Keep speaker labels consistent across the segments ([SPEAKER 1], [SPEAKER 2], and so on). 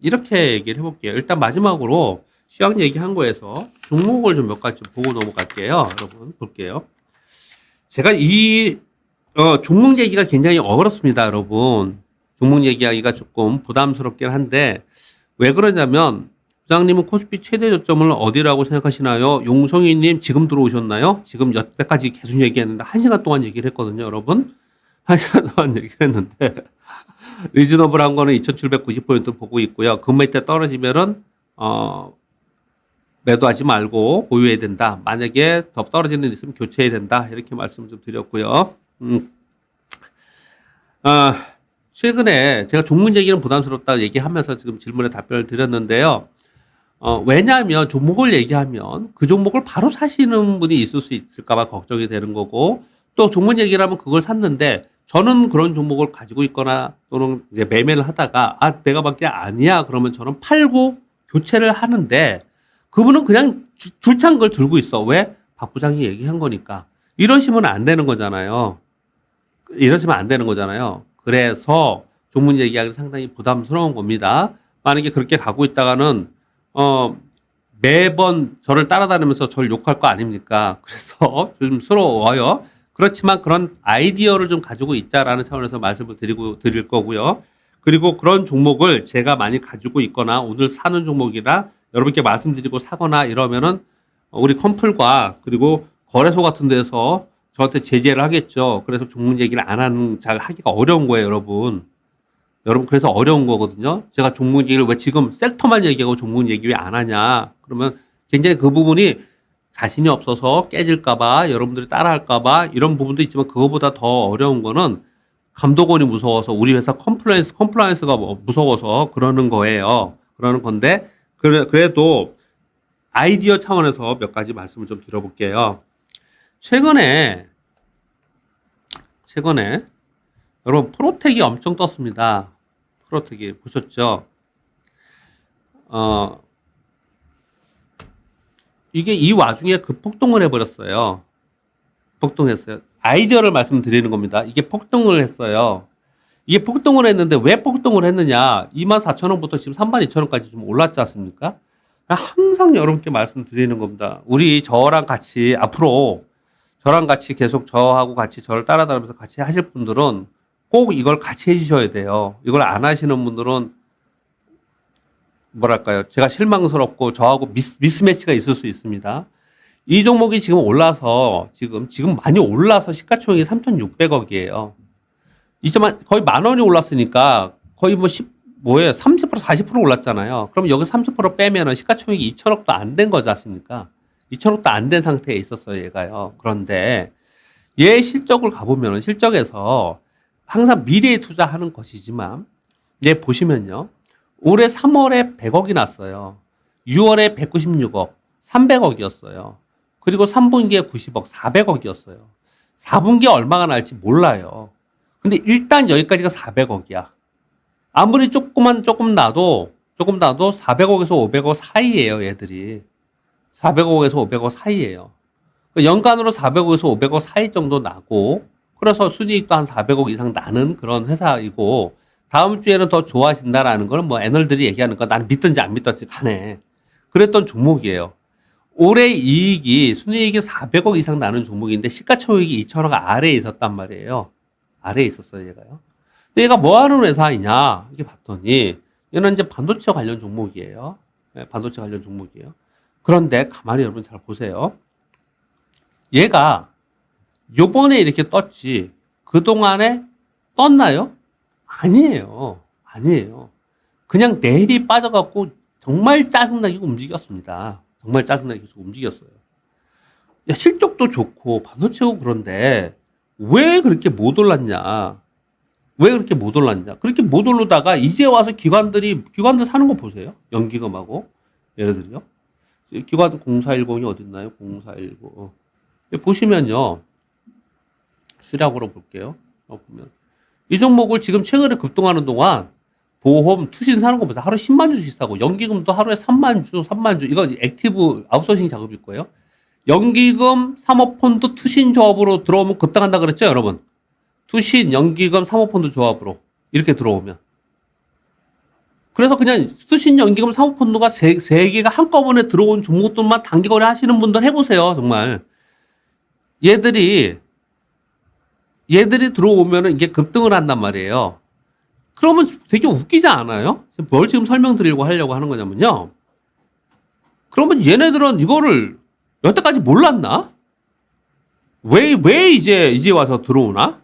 [SPEAKER 1] 이렇게 얘기를 해볼게요. 일단 마지막으로 시황 얘기한 거에서 종목을 좀 몇 가지 보고 넘어갈게요. 여러분 볼게요. 제가 이 어, 종목 얘기가 굉장히 어렵습니다, 여러분. 종목 얘기하기가 조금 부담스럽긴 한데 왜 그러냐면 부장님은 코스피 최대 저점을 어디라고 생각하시나요? 용성이님 지금 들어오셨나요? 지금 여태까지 계속 얘기했는데 한 시간 동안 얘기를 했거든요, 여러분. 한 시간 동안 얘기를 했는데 리즈너블한 거는 2,790포인트 보고 있고요. 금매 때 떨어지면은 어 매도하지 말고 보유해야 된다. 만약에 더 떨어지는 일 있으면 교체해야 된다. 이렇게 말씀 좀 드렸고요. 음. 아, 최근에 제가 종목 얘기는 부담스럽다 얘기하면서 지금 질문에 답변을 드렸는데요. 어, 왜냐하면 종목을 얘기하면 그 종목을 바로 사시는 분이 있을 수 있을까봐 걱정이 되는 거고 또 종목 얘기를 하면 그걸 샀는데 저는 그런 종목을 가지고 있거나 또는 이제 매매를 하다가 아 내가 밖에 아니야. 그러면 저는 팔고 교체를 하는데 그분은 그냥 주- 줄창 걸 들고 있어. 왜? 박 부장이 얘기한 거니까. 이러시면 안 되는 거잖아요. 이러시면 안 되는 거잖아요. 그래서 종목 얘기하기 상당히 부담스러운 겁니다. 만약에 그렇게 가고 있다가는 어 매번 저를 따라다니면서 저를 욕할 거 아닙니까? 그래서 좀 서러워요 그렇지만 그런 아이디어를 좀 가지고 있자라는 차원에서 말씀을 드리고 드릴 거고요. 그리고 그런 종목을 제가 많이 가지고 있거나 오늘 사는 종목이라 여러분께 말씀드리고 사거나 이러면은 우리 컴플과 그리고 거래소 같은 데서 저한테 제재를 하겠죠. 그래서 종목 얘기를 안 하는 잘 하기가 어려운 거예요, 여러분. 여러분 그래서 어려운 거거든요. 제가 종목 얘기를 왜 지금 섹터만 얘기하고 종목 얘기 왜 안 하냐? 그러면 굉장히 그 부분이 자신이 없어서 깨질까봐 여러분들이 따라할까봐 이런 부분도 있지만 그거보다 더 어려운 거는 감독원이 무서워서 우리 회사 컴플라이언스 컴플라이언스가 뭐 무서워서 그러는 거예요. 그러는 건데 그래, 그래도 아이디어 차원에서 몇 가지 말씀을 좀 드려볼게요. 최근에 최근에 여러분 프로텍이 엄청 떴습니다. 프로텍이 보셨죠? 어 이게 이 와중에 급폭등을 해버렸어요. 폭등했어요. 아이디어를 말씀드리는 겁니다. 이게 폭등을 했어요. 이게 폭등을 했는데 왜 폭등을 했느냐? 24,000원부터 지금 32,000원까지 좀 올랐지 않습니까? 항상 여러분께 말씀드리는 겁니다. 우리 저랑 같이 앞으로 저랑 같이 계속 저하고 같이 저를 따라다니면서 같이 하실 분들은 꼭 이걸 같이 해주셔야 돼요. 이걸 안 하시는 분들은 뭐랄까요. 제가 실망스럽고 저하고 미스, 미스매치가 있을 수 있습니다. 이 종목이 지금 올라서 지금 지금 많이 올라서 시가총액이 3,600억이에요. 이점만 거의 만 원이 올랐으니까 거의 뭐 10, 뭐예요? 30% 40% 올랐잖아요. 그럼 여기 30% 빼면은 시가총액이 2천억도 안 된 거지 않습니까? 2천억도 안 된 상태에 있었어요, 얘가요. 그런데 얘 실적을 가보면은 실적에서 항상 미래에 투자하는 것이지만 얘 보시면요. 올해 3월에 100억이 났어요. 6월에 196억, 300억이었어요. 그리고 3분기에 90억, 400억이었어요. 4분기에 얼마가 날지 몰라요. 근데 일단 여기까지가 400억이야. 아무리 조금만 조금 나도 조금 나도 400억에서 500억 사이예요, 얘들이. 400억에서 500억 사이예요. 연간으로 400억에서 500억 사이 정도 나고 그래서 순이익도 한 400억 이상 나는 그런 회사이고 다음 주에는 더 좋아진다라는 거는 뭐 애널들이 얘기하는 거 나는 믿든지 안 믿든지 간에 그랬던 종목이에요. 올해 이익이 순이익이 400억 이상 나는 종목인데 시가총액이 2천억 아래에 있었단 말이에요. 아래에 있었어요, 얘가요. 근데 얘가 뭐 하는 회사이냐? 이게 봤더니 얘는 이제 반도체 관련 종목이에요. 네, 반도체 관련 종목이에요. 그런데 가만히 여러분 잘 보세요. 얘가 요번에 이렇게 떴지 그동안에 떴나요? 아니에요. 아니에요. 그냥 내일이 빠져갖고 정말 짜증나게 움직였습니다. 정말 짜증나게 계속 움직였어요. 야, 실적도 좋고 반도체고 그런데 왜 그렇게 못 올랐냐? 왜 그렇게 못 올랐냐? 그렇게 못 오르다가 이제 와서 기관들이 기관들 사는 거 보세요. 연기금하고 예를 들요. 기관 0410이 어딨나요? 0410. 어. 보시면요. 수량으로 볼게요. 어, 보면 이 종목을 지금 최근에 급등하는 동안 보험, 투신 사는 거 보세요. 하루 10만 주씩 사고 연기금도 하루에 3만 주, 3만 주. 이거 액티브 아웃소싱 작업일 거예요. 연기금, 사모펀드, 투신 조합으로 들어오면 급등한다 그랬죠, 여러분? 투신, 연기금, 사모펀드 조합으로 이렇게 들어오면 그래서 그냥 수신 연기금 사모펀드가 세, 세 개가 한꺼번에 들어온 종목들만 단기거래 하시는 분들 해보세요, 정말. 얘들이, 얘들이 들어오면은 이게 급등을 한단 말이에요. 그러면 되게 웃기지 않아요? 뭘 지금 설명드리려고 하려고 하는 거냐면요. 그러면 얘네들은 이거를 여태까지 몰랐나? 왜, 왜 이제, 이제 와서 들어오나?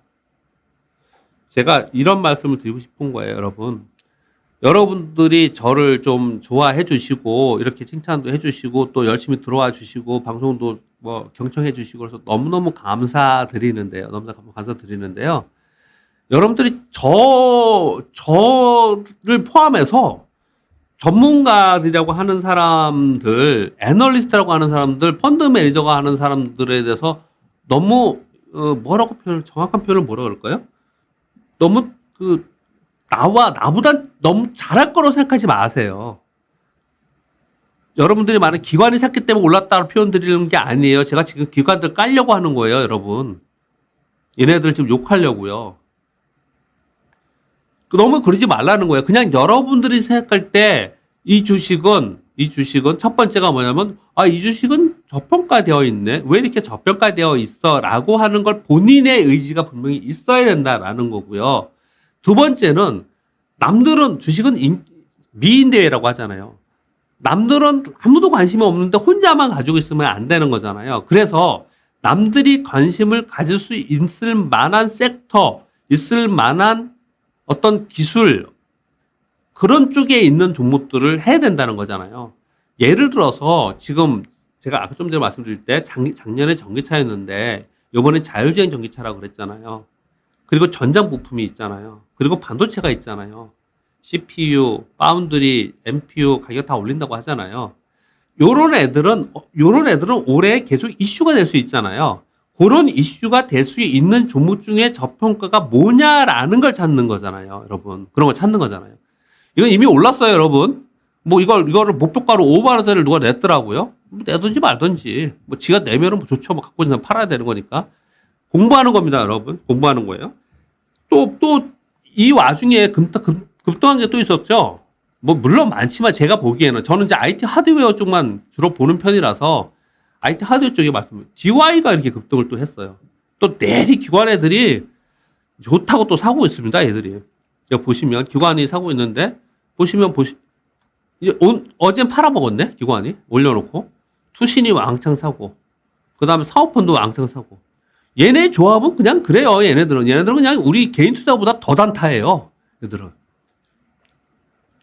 [SPEAKER 1] 제가 이런 말씀을 드리고 싶은 거예요, 여러분. 여러분들이 저를 좀 좋아해 주시고, 이렇게 칭찬도 해 주시고, 또 열심히 들어와 주시고, 방송도 뭐 경청해 주시고, 그래서 너무너무 감사드리는데요. 너무 감사드리는데요. 여러분들이 저, 저를 포함해서 전문가들이라고 하는 사람들, 애널리스트라고 하는 사람들, 펀드 매니저가 하는 사람들에 대해서 너무, 어, 뭐라고 표현, 정확한 표현을 뭐라 그럴까요? 너무 그, 나와, 나보다 너무 잘할 거라고 생각하지 마세요. 여러분들이 많은 기관이 샀기 때문에 올랐다고 표현 드리는 게 아니에요. 제가 지금 기관들 깔려고 하는 거예요, 여러분. 얘네들 지금 욕하려고요. 그 너무 그러지 말라는 거예요. 그냥 여러분들이 생각할 때 이 주식은 이 주식은 첫 번째가 뭐냐면 아 이 주식은 저평가되어 있네. 왜 이렇게 저평가되어 있어라고 하는 걸 본인의 의지가 분명히 있어야 된다라는 거고요. 두 번째는 남들은 주식은 인- 미인대회라고 하잖아요. 남들은 아무도 관심이 없는데 혼자만 가지고 있으면 안 되는 거잖아요. 그래서 남들이 관심을 가질 수 있을 만한 섹터, 있을 만한 어떤 기술, 그런 쪽에 있는 종목들을 해야 된다는 거잖아요. 예를 들어서 지금 제가 아까 좀 전에 말씀드릴 때 작, 작년에 전기차였는데 이번에 자율주행 전기차라고 그랬잖아요. 그리고 전장 부품이 있잖아요. 그리고 반도체가 있잖아요. CPU, 파운드리, MPU 가격 다 올린다고 하잖아요. 요런 애들은 어, 요런 애들은 올해 계속 이슈가 될 수 있잖아요. 그런 이슈가 될 수 있는 종목 중에 저평가가 뭐냐라는 걸 찾는 거잖아요, 여러분. 그런 걸 찾는 거잖아요. 이건 이미 올랐어요, 여러분. 뭐 이걸 이거를 목표가로 5만 원짜리를 누가 냈더라고요. 뭐 내든지 말든지. 뭐 지가 내면은 뭐 좋죠. 뭐 갖고 있는 사람 팔아야 되는 거니까. 공부하는 겁니다, 여러분. 공부하는 거예요. 또 또 이 와중에 급, 급, 급등한 게 또 있었죠. 뭐 물론 많지만 제가 보기에는 저는 이제 IT 하드웨어 쪽만 주로 보는 편이라서 IT 하드웨어 쪽에 말씀. DY가 이렇게 급등을 또 했어요. 또 내리 기관 애들이 좋다고 또 사고 있습니다, 애들이. 여기 보시면 기관이 사고 있는데 보시면 보시 이제 온, 어젠 팔아먹었네 기관이 올려놓고 투신이 왕창 사고 그 다음에 사업펀드 왕창 사고 얘네 조합은 그냥 그래요 얘네들은 얘네들은 그냥 우리 개인 투자보다 더 단타예요 얘들은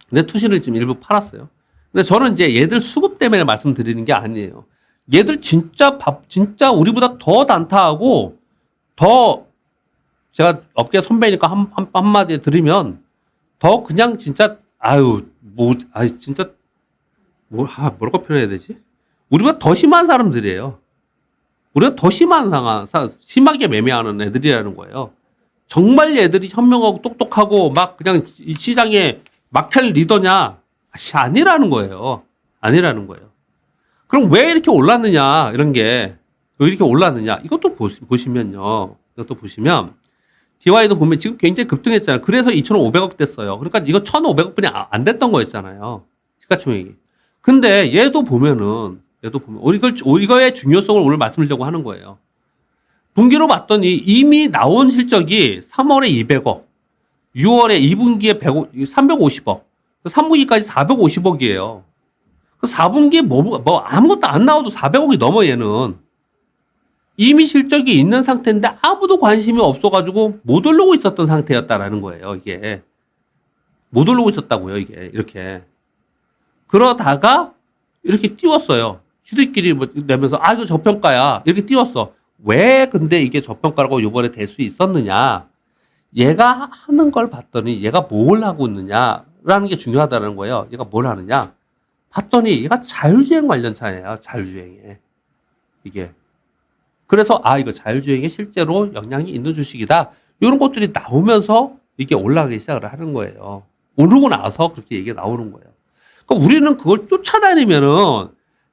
[SPEAKER 1] 근데 투신을 지금 일부 팔았어요 근데 저는 이제 얘들 수급 때문에 말씀드리는 게 아니에요 얘들 진짜 밥 진짜 우리보다 더 단타하고 더 제가 업계 선배니까 한, 한, 한마디 드리면 더 그냥 진짜 아유 뭐 아 진짜 뭐 아, 뭐라고 표현해야 되지? 우리가 더 심한 사람들이에요. 우리가 더 심한 상황, 사- 심하게 매매하는 애들이라는 거예요. 정말 얘들이 현명하고 똑똑하고 막 그냥 이 시장에 막탈 리더냐? 아니라는 거예요. 아니라는 거예요. 그럼 왜 이렇게 올랐느냐? 이런 게 왜 이렇게 올랐느냐? 이것도 보시, 보시면요. 이것도 보시면 DY도 보면 지금 굉장히 급등했잖아요. 그래서 2,500억 됐어요. 그러니까 이거 1,500억뿐이 아, 안 됐던 거였잖아요. 시가총액이. 근데 얘도 보면은 얘도 보면 어, 이걸 어, 이거의 중요성을 오늘 말씀드리려고 하는 거예요. 분기로 봤더니 이미 나온 실적이 3월에 200억, 6월에 2분기에 100억, 350억, 3분기까지 450억이에요. 그 4분기에 뭐, 뭐 아무것도 안 나와도 400억이 넘어 얘는. 이미 실적이 있는 상태인데 아무도 관심이 없어가지고 못 오르고 있었던 상태였다라는 거예요, 이게. 못 오르고 있었다고요, 이게. 이렇게. 그러다가 이렇게 띄웠어요. 시들끼리 뭐 내면서 아, 이거 저평가야. 이렇게 띄웠어. 왜 근데 이게 저평가라고 요번에 될 수 있었느냐. 얘가 하는 걸 봤더니 얘가 뭘 하고 있느냐라는 게 중요하다는 거예요. 얘가 뭘 하느냐. 봤더니 얘가 자율주행 관련 차예요. 자율주행에. 이게. 그래서 아 이거 자율주행에 실제로 영향이 있는 주식이다. 이런 것들이 나오면서 이게 올라가기 시작을 하는 거예요. 오르고 나서 그렇게 얘기가 나오는 거예요. 그러니까 우리는 그걸 쫓아다니면은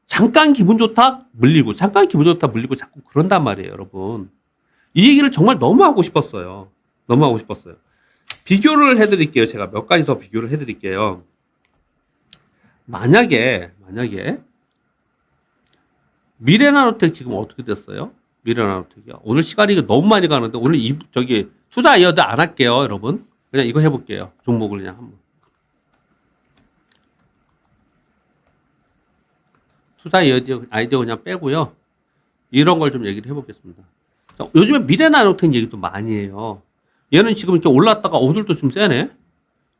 [SPEAKER 1] 잠깐 기분 좋다 물리고 잠깐 기분 좋다 물리고 자꾸 그런단 말이에요, 여러분. 이 얘기를 정말 너무 하고 싶었어요. 하고 싶었어요. 비교를 해드릴게요. 제가 몇 가지 더 비교를 해드릴게요. 만약에 만약에 미래나노텍 지금 어떻게 됐어요? 미래나노텍이요. 오늘 시간이 너무 많이 가는데 오늘 이 저기 투자 아이디어 안 할게요, 여러분. 그냥 이거 해볼게요. 종목을 그냥 한번. 투자 아이디어, 아이디어 그냥 빼고요. 이런 걸 좀 얘기를 해보겠습니다. 자, 요즘에 미래나노텍 얘기도 많이 해요. 얘는 지금 이렇게 올랐다가 오늘도 좀 세네.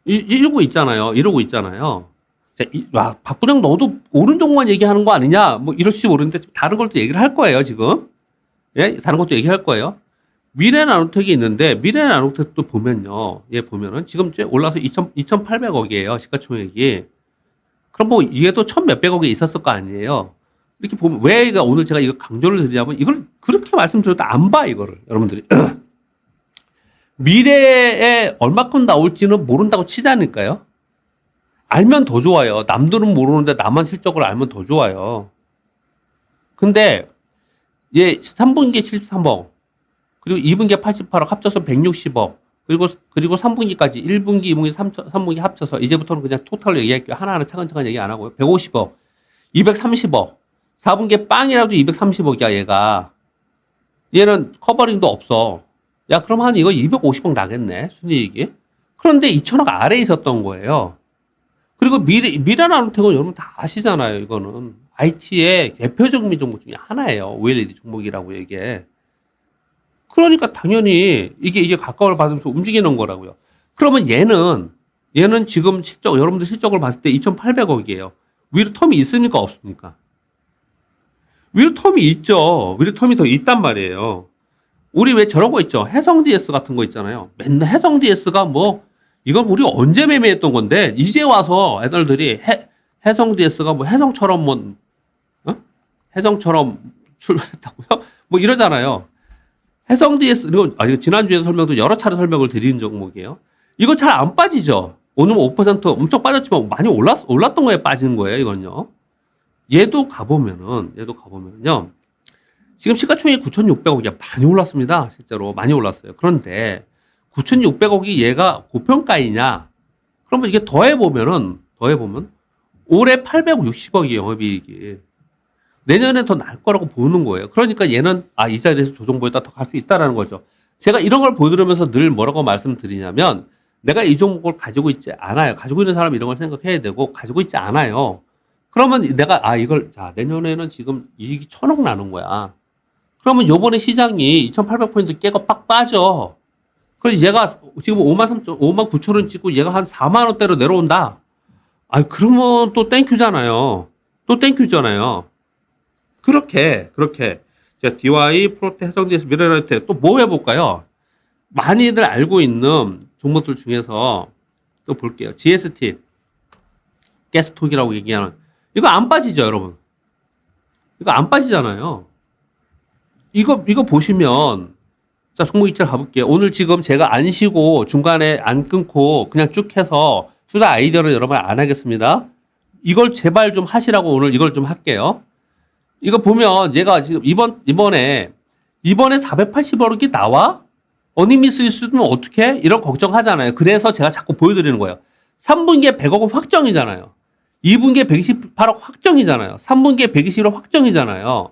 [SPEAKER 1] 이, 이러고 있잖아요. 이러고 있잖아요. 자, 이, 와, 박부장 너도 종목만 얘기하는 거 아니냐? 뭐 이럴지 모르는데 다른 걸 또 얘기를 할 거예요, 지금. 예, 다른 것도 얘기할 거예요. 미래 나노텍이 있는데 미래 나노텍도 보면요. 예, 보면은 지금 올라서 2,000, 2,800억이에요. 시가총액이. 그럼 뭐 얘도 1,몇백억이 있었을 거 아니에요. 이렇게 보면 왜 오늘 제가 이거 강조를 드리냐면 이걸 그렇게 말씀드려도 안 봐, 이거를. 여러분들이. 미래에 얼마큼 나올지는 모른다고 치자니까요. 알면 더 좋아요. 남들은 모르는데 나만 실적을 알면 더 좋아요. 근데 얘 3분기에 73억 그리고 2분기에 88억 합쳐서 160억 그리고 그리고 3분기까지 1분기, 2분기, 3, 3분기 합쳐서 이제부터는 그냥 토탈로 얘기할게요. 하나하나 차근차근 얘기 안 하고요. 150억, 230억, 4분기에 빵이라도 230억이야 얘가. 얘는 커버링도 없어. 야 그럼 한 이거 250억 나겠네 순이익이. 그런데 2천억 아래에 있었던 거예요. 그리고 미래, 미래나노텍은 여러분 다 아시잖아요, 이거는. IT의 대표적인 종목 중에 하나예요. OLED 종목이라고 이게. 그러니까 당연히 이게, 이게 가까움을 받으면서 움직이는 거라고요. 그러면 얘는, 얘는 지금 실적, 여러분들 실적을 봤을 때 2,800억이에요. 위로 텀이 있습니까? 없습니까? 위로 텀이 있죠. 위로 텀이 더 있단 말이에요. 우리 왜거 있죠? 해성 DS 같은 거 있잖아요. 맨날 해성 DS가 뭐, 이건 우리 언제 매매했던 건데 이제 와서 애들들이 해, 해성 DS가 뭐 해성처럼 뭐 어? 해성처럼 출발했다고요? 뭐 이러잖아요. 해성 DS 이거 아 이거 지난주에 설명도 여러 차례 설명을 드리는 종목이에요. 이거 잘 안 빠지죠. 오늘 5% 엄청 빠졌지만 많이 올랐 올랐던 거에 빠지는 거예요. 이건요. 얘도 가보면은 얘도 가보면요. 지금 시가총액 9,600억이야 많이 올랐습니다. 실제로 많이 올랐어요. 그런데 9,600억이 얘가 고평가이냐? 그러면 이게 더해 보면은, 더해 보면, 올해 860억이 영업이익이. 내년에 더 날 거라고 보는 거예요. 그러니까 얘는, 아, 이 자리에서 조정보에다 더 갈 수 있다라는 거죠. 제가 이런 걸 보여드리면서 늘 뭐라고 말씀드리냐면, 내가 이 종목을 가지고 있지 않아요. 가지고 있는 사람이 이런 걸 생각해야 되고, 가지고 있지 않아요. 그러면 내가, 아, 이걸, 자, 내년에는 지금 이익이 천억 나는 거야. 그러면 요번에 시장이 2,800포인트 깨고 빡 빠져. 그래서 얘가 지금 5만 3천, 5만 9천 원 찍고 얘가 한 4만 원대로 내려온다. 아, 그러면 또 땡큐잖아요. 또 땡큐잖아요. 그렇게 그렇게 자 DY 프로테 해성지에서 미래라이트 또 뭐 해볼까요? 많이들 알고 있는 종목들 중에서 또 볼게요. GST 가스톡이라고 얘기하는 이거 안 빠지죠, 여러분. 이거 안 빠지잖아요. 이거 이거 보시면 자, 입장 가볼게요. 오늘 지금 제가 안 쉬고 중간에 안 끊고 그냥 쭉 해서 투자 아이디어를 여러분 안 하겠습니다. 이걸 제발 좀 하시라고 오늘 이걸 좀 할게요. 이거 보면 얘가 지금 이번, 이번에, 이번에 480억이 나와? 어니미스 수는 어떻게? 이런 걱정하잖아요. 그래서 제가 자꾸 보여드리는 거예요. 3분기에 100억은 확정이잖아요. 2분기에 128억 확정이잖아요. 3분기에 121억 확정이잖아요.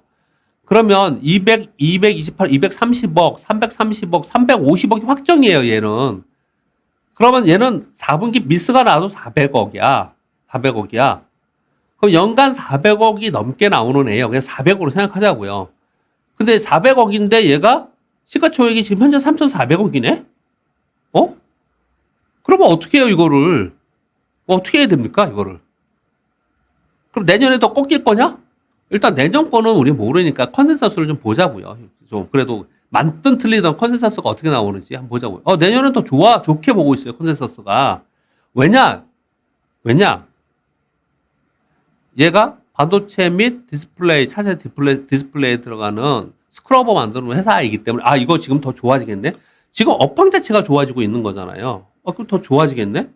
[SPEAKER 1] 그러면 200, 228, 230억, 330억, 350억이 확정이에요, 얘는. 그러면 얘는 4분기 미스가 나도 400억이야. 400억이야. 그럼 연간 400억이 넘게 나오는 애예요. 그냥 400으로 생각하자고요. 근데 400억인데 얘가 시가총액이 지금 현재 3,400억이네? 어? 그러면 어떻게 해요, 이거를? 뭐 어떻게 해야 됩니까, 이거를? 그럼 내년에 더 꺾일 거냐? 일단 거는 우리 모르니까 컨센서스를 좀 보자고요. 좀 그래도 맞든 틀리든 컨센서스가 어떻게 나오는지 한번 보자고요. 어, 내년은 더 좋아, 좋게 보고 있어요, 컨센서스가. 왜냐? 왜냐? 얘가 반도체 및 디스플레이, 차세 디스플레이, 디스플레이에 들어가는 스크러버 만드는 회사이기 때문에, 아, 이거 지금 더 좋아지겠네? 지금 업황 자체가 좋아지고 있는 거잖아요. 어, 그럼 더 좋아지겠네?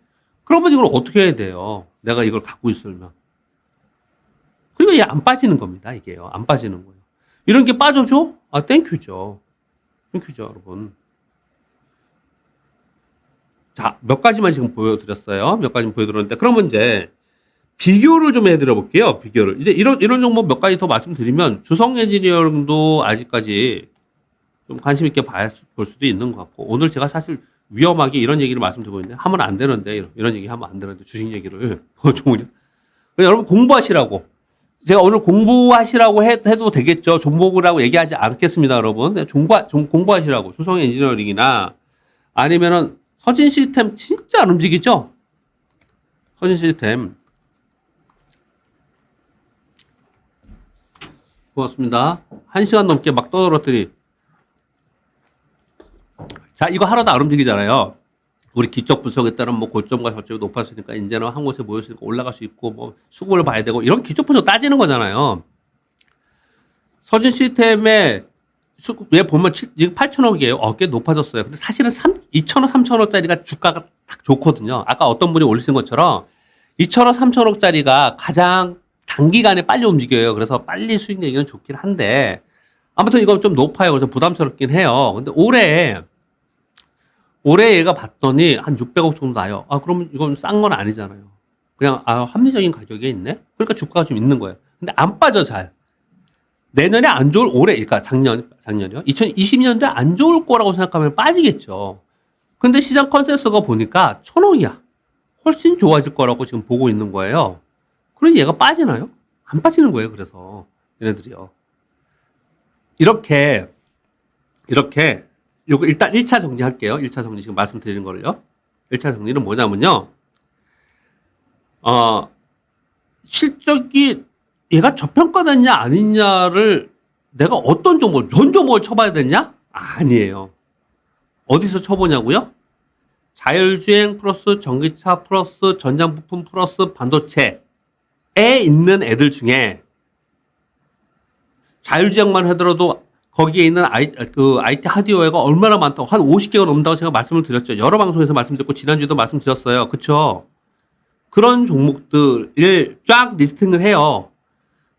[SPEAKER 1] 그러면 이걸 어떻게 해야 돼요? 내가 이걸 갖고 있으면. 그리고 얘안 빠지는 겁니다. 이게요. 안 빠지는 거예요. 이런 게 빠져줘? 아, 땡큐죠. 땡큐죠, 여러분. 자, 몇 가지만 지금 보여드렸어요. 몇 가지 보여드렸는데, 그러면 이제, 비교를 좀 해드려 볼게요. 비교를. 이제 이런, 이런 종목 몇 가지 더 말씀드리면 주성 엔지니어링도 아직까지 좀 관심 있게 봐야, 볼 수도 있는 것 같고 오늘 제가 사실 위험하게 이런 얘기를 말씀드리고 있는데 하면 안 되는데 이런, 이런 얘기 하면 안 되는데 주식 얘기를 종목이 여러분 공부하시라고 제가 오늘 공부하시라고 해, 도 되겠죠. 종목이라고 얘기하지 않겠습니다, 여러분. 그냥 공부, 좀 공부하시라고. 수성 엔지니어링이나 아니면은 서진 시스템 진짜 안 움직이죠? 서진 시스템. 고맙습니다. 한 시간 넘게 막 떠들었더니. 자, 이거 하나도 안 움직이잖아요. 우리 기적 분석에 따른 뭐 고점과 저점이 높았으니까 이제는 한 곳에 모였으니까 올라갈 수 있고 뭐 수급을 봐야 되고 이런 기적 분석 따지는 거잖아요. 서진 시스템에 수급 왜 보면 8천억이에요. 어깨 높아졌어요. 근데 사실은 3, 2천억, 3천억짜리가 주가가 딱 좋거든요. 아까 어떤 분이 올리신 것처럼 2천억, 3천억짜리가 가장 단기간에 빨리 움직여요. 그래서 빨리 수익 내기는 좋긴 한데 아무튼 이건 좀 높아요. 그래서 부담스럽긴 해요. 근데 올해 올해 얘가 봤더니 한 600억 정도 나요. 아, 그러면 이건 싼 건 아니잖아요. 그냥, 아, 합리적인 가격에 있네? 그러니까 주가가 좀 있는 거예요. 근데 안 빠져, 잘. 내년에 안 좋을, 올해, 그러니까 작년, 작년이요? 2020년도에 안 좋을 거라고 생각하면 빠지겠죠. 근데 시장 컨센서가 보니까 천억이야. 훨씬 좋아질 거라고 지금 보고 있는 거예요. 그러니 얘가 빠지나요? 안 빠지는 거예요, 그래서. 얘네들이요. 이렇게, 이렇게 요거 일단 1차 정리할게요. 1차 정리 지금 말씀드리는 거를요. 1차 정리는 뭐냐면요. 어, 실적이 얘가 저평가됐냐 아니냐를 내가 어떤 종목, 전 종목을 쳐봐야 되냐? 아니에요. 어디서 쳐보냐고요? 자율주행 플러스 전기차 플러스 전장부품 플러스 반도체에 있는 애들 중에 자율주행만 하더라도 거기에 있는 아이, 그 IT 하드웨어가 얼마나 많다고 한 50개가 넘는다고 제가 말씀을 드렸죠. 여러 방송에서 말씀드렸고 지난주에도 말씀드렸어요. 그쵸? 그런 종목들을 쫙 리스팅을 해요.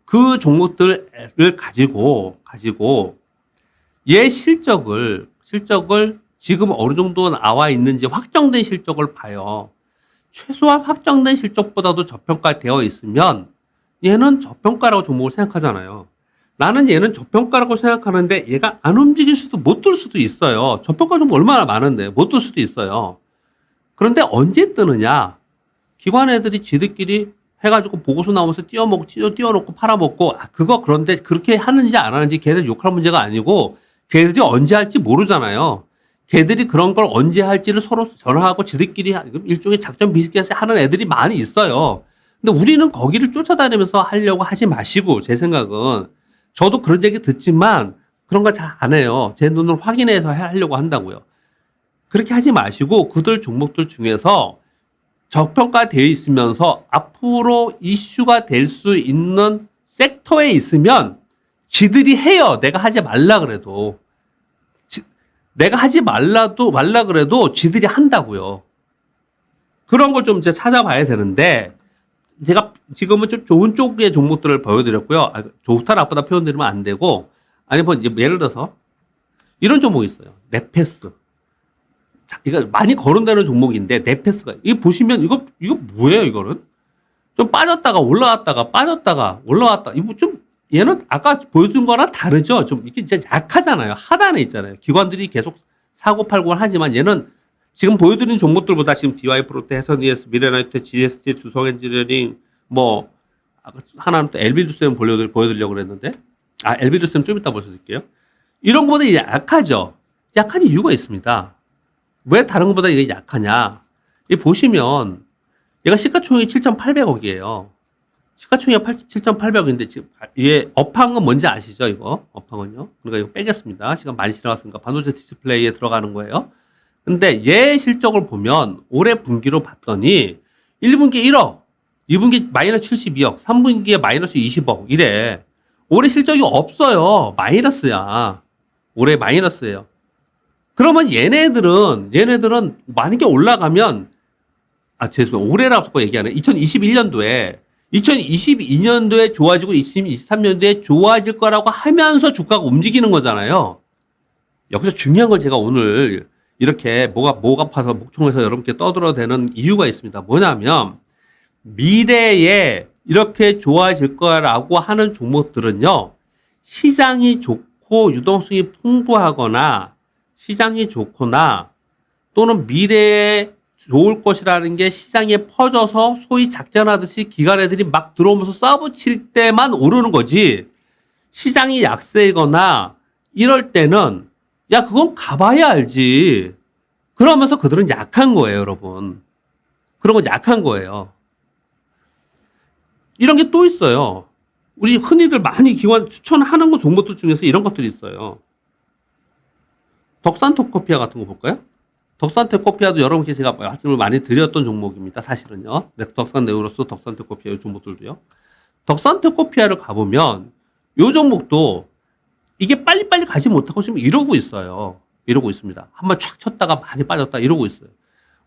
[SPEAKER 1] 그 종목들을 가지고 가지고 얘 실적을 실적을 지금 어느 정도 나와 있는지 확정된 실적을 봐요. 최소한 확정된 실적보다도 저평가되어 있으면 얘는 저평가라고 종목을 생각하잖아요. 나는 얘는 저평가라고 생각하는데 얘가 안 움직일 수도 못 들 수도 있어요. 저평가 좀 얼마나 많은데 못 들 수도 있어요. 그런데 언제 뜨느냐? 기관 애들이 지들끼리 해가지고 보고서 나오면서 띄워먹고 띄워, 띄워놓고 팔아먹고 아, 그거 그런데 그렇게 하는지 안 하는지 걔들 욕할 문제가 아니고 걔들이 언제 할지 모르잖아요. 걔들이 그런 걸 언제 할지를 서로 전화하고 지들끼리 일종의 작전 비슷하게 하는 애들이 많이 있어요. 근데 우리는 거기를 쫓아다니면서 하려고 하지 마시고 제 생각은 저도 그런 얘기 듣지만 그런 거 잘 안 해요. 제 눈을 확인해서 하려고 한다고요. 그렇게 하지 마시고 그들 종목들 중에서 저평가되어 있으면서 앞으로 이슈가 될 수 있는 섹터에 있으면 지들이 해요. 내가 하지 말라 그래도. 지, 내가 하지 말라도 말라 그래도 지들이 한다고요. 그런 걸 좀 이제 찾아봐야 되는데 제가 지금은 좀 좋은 쪽의 종목들을 보여드렸고요. 아, 좋다 나쁘다 표현드리면 안 되고 아니 뭐 이제 예를 들어서 이런 종목이 있어요. 네페스. 자, 이거 많이 거론되는 종목인데 네페스가 이 보시면 이거 이거 뭐예요 이거는? 좀 빠졌다가 올라왔다가 빠졌다가 올라왔다. 이거 좀 얘는 아까 보여준 거랑 다르죠. 좀 이게 진짜 약하잖아요. 하단에 있잖아요. 기관들이 계속 사고 팔고 하지만 얘는 지금 보여드린 종목들보다 지금 DY 프로테, 해선 ES, 미래나이트, GST, 주성 엔지니어링, 뭐, 하나는 또 보여드리, 보여드리려고 그랬는데, 아, LB두쌤 좀 이따 보여드릴게요. 이런 것보다 약하죠. 약한 이유가 있습니다. 왜 다른 것보다 이게 약하냐. 이 보시면, 얘가 시가총액이 7,800억이에요. 시가총액이 7,800억인데, 지금, 얘 업한 건 뭔지 아시죠, 이거? 업한 건요? 그러니까 이거 빼겠습니다. 시간 많이 지나갔으니까 반도체 디스플레이에 들어가는 거예요. 근데 얘 실적을 보면 올해 분기로 봤더니 1분기 1억, 2분기 마이너스 72억, 3분기에 마이너스 20억 이래. 올해 실적이 없어요. 마이너스야. 올해 마이너스예요. 그러면 얘네들은 얘네들은 만약에 올라가면 아 죄송해요. 올해라고 얘기하네. 2021년도에 2022년도에 좋아지고 2023년도에 좋아질 거라고 하면서 주가가 움직이는 거잖아요. 여기서 중요한 걸 제가 오늘 이렇게 뭐가 목 아파서 목청에서 여러분께 떠들어대는 이유가 있습니다. 뭐냐면 미래에 이렇게 좋아질 거라고 하는 종목들은요, 시장이 좋고 유동성이 풍부하거나 시장이 좋거나 또는 미래에 좋을 것이라는 게 시장에 퍼져서 소위 작전하듯이 기관애들이 막 들어오면서 쏴붙일 때만 오르는 거지. 시장이 약세거나 이럴 때는 야, 그건 가봐야 알지. 그러면서 그들은 약한 거예요, 여러분. 그런 건 약한 거예요. 이런 게 또 있어요. 우리 흔히들 많이 기관 추천하는 거 종목들 중에서 이런 것들이 있어요. 덕산토코피아 같은 거 볼까요? 덕산테코피아도 여러분께 제가 말씀을 많이 드렸던 종목입니다. 사실은요. 네, 덕산 네오로스, 덕산테코피아 이 종목들도요. 덕산테코피아를 가보면 이 종목도 이게 빨리빨리 가지 못하고 지금 이러고 있어요. 이러고 있습니다. 한번 촥 쳤다가 많이 빠졌다 이러고 있어요.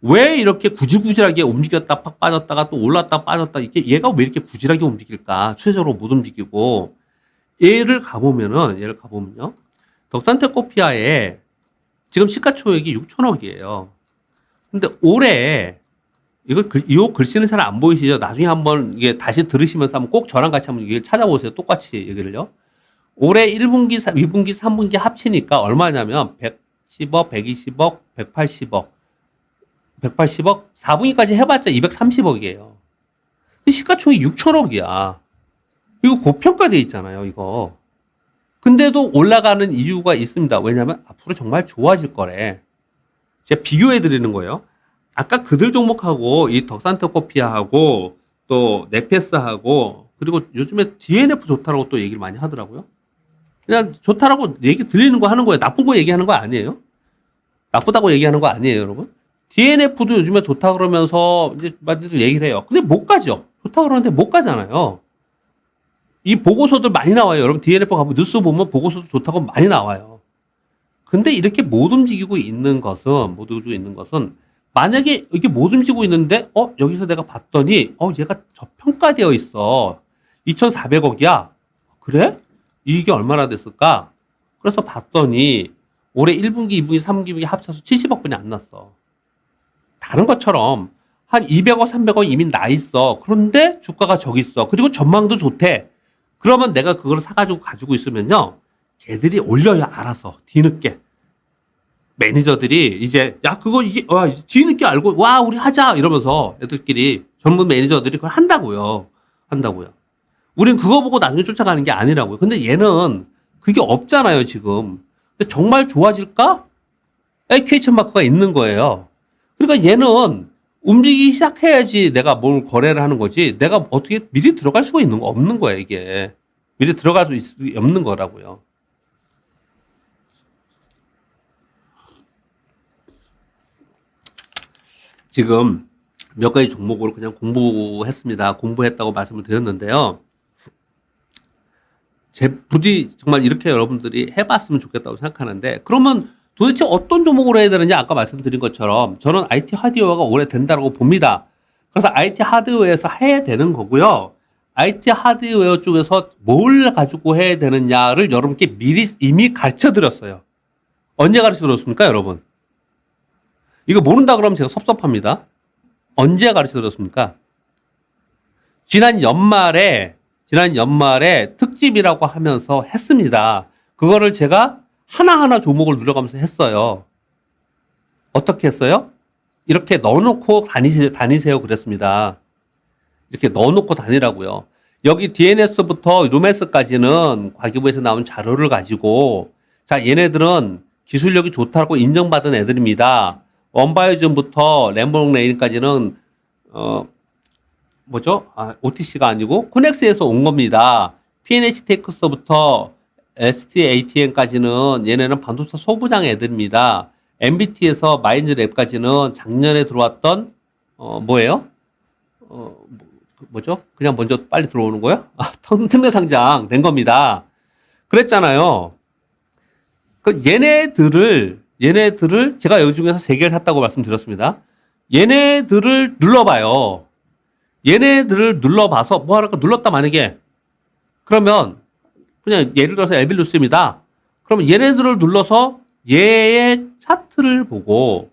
[SPEAKER 1] 왜 이렇게 구질구질하게 움직였다 팍 빠졌다가 또 올랐다 빠졌다 이게 얘가 왜 이렇게 구질하게 움직일까? 추세적으로 못 움직이고 얘를 가보면은 얘를 가보면요. 덕산테코피아에 지금 시가총액이 6천억이에요. 근데 올해 이거 글, 이 글씨는 잘 안 보이시죠? 나중에 한번 이게 다시 들으시면서 한번 꼭 저랑 같이 한번 이게 찾아보세요. 똑같이 얘기를요. 올해 1분기, 2분기, 3분기 합치니까 얼마냐면 110억, 120억, 180억, 180억, 4분기까지 해봤자 230억이에요. 시가총액이 6천억이야. 이거 고평가돼 있잖아요, 이거. 근데도 올라가는 이유가 있습니다. 왜냐하면 앞으로 정말 좋아질 거래. 제가 비교해 드리는 거예요. 아까 그들 종목하고 이 덕산터코피아하고 또 네페스하고 그리고 요즘에 DNF 좋다라고 또 얘기를 많이 하더라고요. 그냥 좋다라고 얘기 들리는 거 하는 거예요. 나쁜 거 얘기하는 거 아니에요. 나쁘다고 얘기하는 거 아니에요, 여러분. DNF도 요즘에 좋다 그러면서 이제 많이들 얘기를 해요. 근데 못 가죠. 좋다 그러는데 못 가잖아요. 이 보고서들 많이 나와요. 여러분 DNF 가면 뉴스 보면 보고서도 좋다고 많이 나와요. 근데 이렇게 못 움직이고 있는 것은 못 움직이고 있는 것은 만약에 이게 못 움직이고 있는데 어 여기서 내가 봤더니 어 얘가 저평가되어 있어 2,400억이야 그래 이게 얼마나 됐을까? 그래서 봤더니 올해 1분기 2분기 3분기 합쳐서 70억 분이 안 났어. 다른 것처럼 한 200억 300억 이미 나 있어. 그런데 주가가 저기 있어. 그리고 전망도 좋대. 그러면 내가 그걸 사가지고 가지고 있으면요 걔들이 올려요 알아서 뒤늦게. 매니저들이 이제 야 그거 이제 와 뒤늦게 알고 와 우리 하자! 이러면서 애들끼리 전문 매니저들이 그걸 한다고요. 한다고요 우린 그거 보고 나중에 쫓아가는 게 아니라고요. 근데 얘는 그게 없잖아요 지금. 근데 정말 좋아질까? 에큐에이션 마크가 있는 거예요. 그러니까 얘는 움직이기 시작해야지 내가 뭘 거래를 하는 거지 내가 어떻게 미리 들어갈 수가 있는 거 없는 거야 이게. 미리 들어갈 수 있, 없는 거라고요. 지금 몇 가지 종목을 그냥 공부했습니다. 공부했다고 말씀을 드렸는데요. 제 부디 정말 이렇게 여러분들이 해봤으면 좋겠다고 생각하는데 그러면 도대체 어떤 종목으로 해야 되느냐 아까 말씀드린 것처럼 저는 IT 하드웨어가 오래 된다고 봅니다. 그래서 IT 하드웨어에서 해야 되는 거고요. IT 하드웨어 쪽에서 뭘 가지고 해야 되느냐를 여러분께 미리 이미 가르쳐 드렸어요. 언제 가르쳐 드렸습니까, 여러분? 이거 모른다 그러면 제가 섭섭합니다. 언제 가르쳐 드렸습니까? 지난 연말에, 지난 연말에 특집이라고 하면서 했습니다. 그거를 제가 하나하나 종목을 누려가면서 했어요. 어떻게 했어요? 이렇게 넣어놓고 다니세요, 다니세요 그랬습니다. 이렇게 넣어놓고 다니라고요. 여기 DNS부터 루메스까지는 과기부에서 나온 자료를 가지고 자 얘네들은 기술력이 좋다고 인정받은 애들입니다. 원바이즌부터 램보롱 레인까지는 어 뭐죠? 아, OTC가 아니고 코넥스에서 온 겁니다. PNH 테크스부터 STATN까지는 얘네는 반도체 소부장 애들입니다. MBT에서 마인즈 랩까지는 작년에 들어왔던 어 뭐예요? 어 뭐죠? 그냥 먼저 빨리 들어오는 거야? 아, 특례 상장 된 겁니다. 그랬잖아요. 그 얘네들을 얘네들을 제가 여기 중에서 세 개를 샀다고 말씀드렸습니다. 얘네들을 눌러봐요. 얘네들을 눌러봐서 뭐 할까 눌렀다 만약에 그러면 그냥 예를 들어서 엘빌루스입니다. 그러면 얘네들을 눌러서 얘의 차트를 보고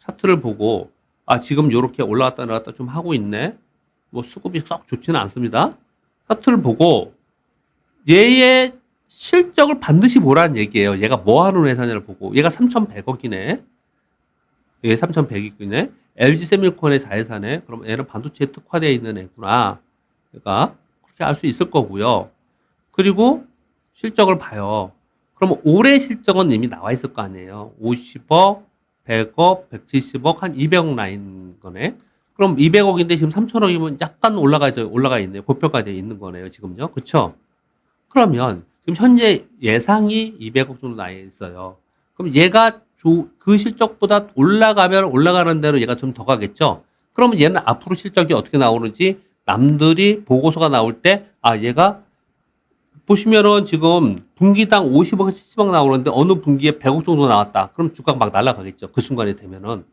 [SPEAKER 1] 차트를 보고 아 지금 요렇게 올라갔다 내려갔다 좀 하고 있네. 뭐 수급이 썩 좋지는 않습니다. 차트를 보고 얘의 실적을 반드시 보라는 얘기예요. 얘가 뭐 하는 회사냐를 보고 얘가 3,100억이네. 얘 3,100억이네. LG 세미콘의 자회사네. 그럼 얘는 반도체에 특화되어 있는 애구나. 그러니까 그렇게 알 수 있을 거고요. 그리고 실적을 봐요. 그럼 올해 실적은 이미 나와 있을 거 아니에요. 50억, 100억, 170억, 한 200억 라인 거네. 그럼 200억인데 지금 3천억이면 약간 올라가 올라가 있네요. 고평가되어 있는 거네요. 지금요. 그렇죠? 그러면 지금 현재 예상이 200억 정도 나와 있어요. 그럼 얘가 조- 그 실적보다 올라가면 올라가는 대로 얘가 좀 더 가겠죠. 그러면 얘는 앞으로 실적이 어떻게 나오는지 남들이 보고서가 나올 때 아 얘가 보시면은 지금 분기당 50억, 70억 나오는데 어느 분기에 100억 정도 나왔다. 그럼 주가가 막 날아가겠죠. 그 순간이 되면은.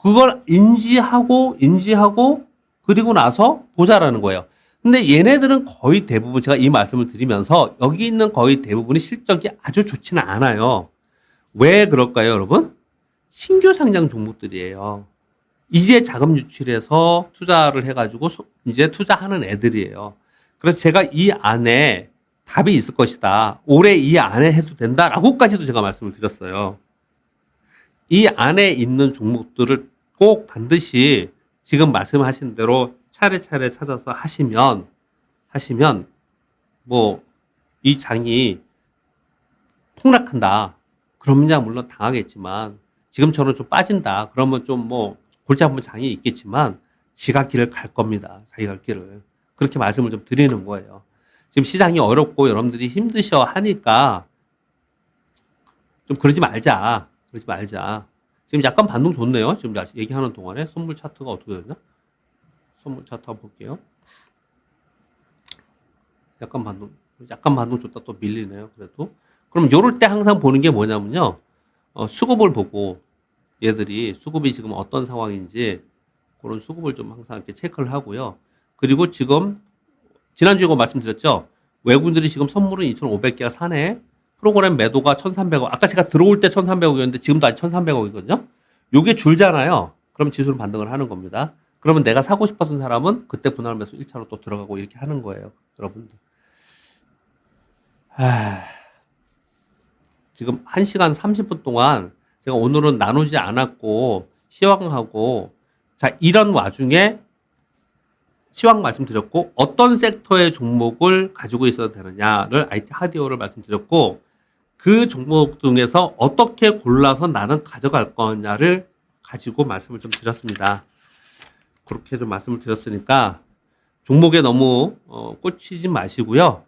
[SPEAKER 1] 그걸 인지하고, 인지하고, 그리고 나서 보자라는 거예요. 근데 얘네들은 거의 대부분 제가 이 말씀을 드리면서 여기 있는 거의 대부분이 실적이 아주 좋지는 않아요. 왜 그럴까요, 여러분? 신규 상장 종목들이에요. 이제 자금 유출해서 투자를 해가지고 소- 이제 투자하는 애들이에요. 그래서 제가 이 안에 답이 있을 것이다. 올해 이 안에 해도 된다라고까지도 제가 말씀을 드렸어요. 이 안에 있는 종목들을 꼭 반드시 지금 말씀하신 대로 차례차례 찾아서 하시면 하시면 뭐 이 장이 폭락한다. 그러면 물론 당하겠지만 지금처럼 좀 빠진다. 그러면 좀 뭐 골치 아픈 장이 있겠지만 지가 길을 갈 겁니다. 자기 갈 길을. 그렇게 말씀을 좀 드리는 거예요. 지금 시장이 어렵고 여러분들이 힘드셔 하니까 좀 그러지 말자. 그러지 말자. 지금 약간 반동 좋네요. 지금 얘기하는 동안에 선물 차트가 어떻게 되냐? 선물 차트 한번 볼게요. 약간 반동, 약간 반동 좋다 또 밀리네요. 그래도. 그럼 요럴 때 항상 보는 게 뭐냐면요. 어, 수급을 보고 얘들이 수급이 지금 어떤 상황인지 그런 수급을 좀 항상 이렇게 체크를 하고요. 그리고 지금 지난주에 그 말씀드렸죠. 외국인들이 지금 선물은 2,500개가 사네. 프로그램 매도가 1,300억. 아까 제가 들어올 때 1,300억이었는데 지금도 아직 1,300억이거든요. 요게 줄잖아요. 그럼 지수는 반등을 하는 겁니다. 그러면 내가 사고 싶었던 사람은 그때 분할 매수 1차로 또 들어가고 이렇게 하는 거예요. 여러분들. 하... 지금 1시간 30분 동안 제가 오늘은 나누지 않았고 시황하고 자 이런 와중에 시황 말씀드렸고 어떤 섹터의 종목을 가지고 있어도 되느냐를 IT 하디오를 말씀드렸고 그 종목 중에서 어떻게 골라서 나는 가져갈 거냐를 가지고 말씀을 좀 드렸습니다. 그렇게 좀 말씀을 드렸으니까 종목에 너무 어, 꽂히지 마시고요.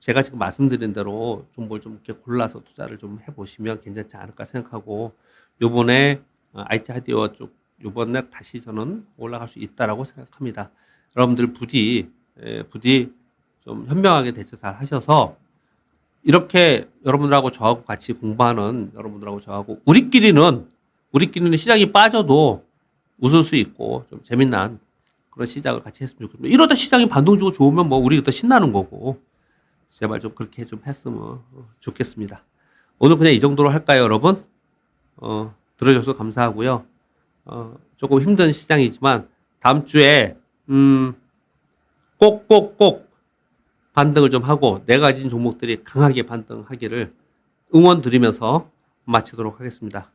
[SPEAKER 1] 제가 지금 말씀드린 대로 종목을 좀 이렇게 골라서 투자를 좀 해보시면 괜찮지 않을까 생각하고 요번에 어, IT 하디오 쪽 요번에 다시 저는 올라갈 수 있다라고 생각합니다. 여러분들 부디 예, 부디 좀 현명하게 대처 잘 하셔서 이렇게 여러분들하고 저하고 같이 공부하는 여러분들하고 저하고 우리끼리는 우리끼리는 시장이 빠져도 웃을 수 있고 좀 재미난 그런 시작을 같이 했으면 좋겠습니다. 이러다 시장이 반동 주고 좋으면 뭐 우리가 더 신나는 거고 제발 좀 그렇게 좀 했으면 좋겠습니다. 오늘 그냥 이 정도로 할까요, 여러분? 어, 들어줘서 감사하고요. 어, 조금 힘든 시장이지만 다음 주에 음, 꼭, 꼭, 꼭 반등을 좀 하고 네 가지 종목들이 강하게 반등하기를 응원 드리면서 마치도록 하겠습니다.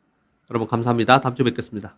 [SPEAKER 1] 여러분 감사합니다. 다음 주에 뵙겠습니다.